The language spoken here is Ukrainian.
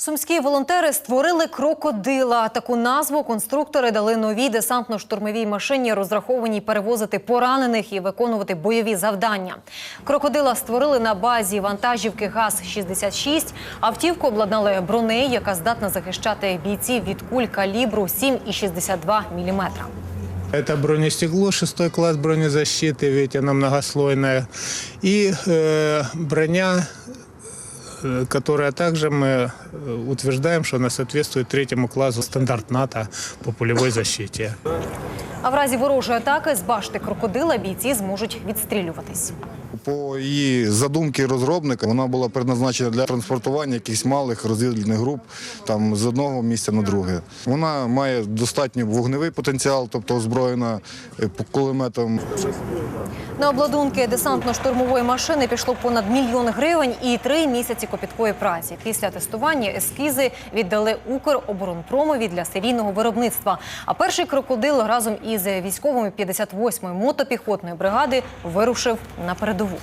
Сумські волонтери створили крокодила. Таку назву конструктори дали новій десантно-штурмовій машині, розрахованій перевозити поранених і виконувати бойові завдання. Крокодила створили на базі вантажівки ГАЗ-66. Автівку обладнали бронею, яка здатна захищати бійців від куль калібру 7,62 мм. Это бронестекло, шестой класс бронезащиты, ведь она многослойная. И э, броня, э, которая также мы э, утверждаем, что она соответствует третьему классу стандарт НАТО по пулевой защите. А в разі ворожої атаки з башти крокодила бійці зможуть відстрілюватись. По її задумки розробника вона була предназначена для транспортування якихось малих розвідувальних груп там з одного місця на друге. Вона має достатньо вогневий потенціал, тобто озброєна е, кулеметом На обладунки десантно-штурмової машини пішло понад мільйон гривень і три місяці копіткої праці. Після тестування ескізи віддали Укроборонпромові для серійного виробництва. А перший крокодил разом із військовими 58-ї мотопіхотної бригади вирушив на передову.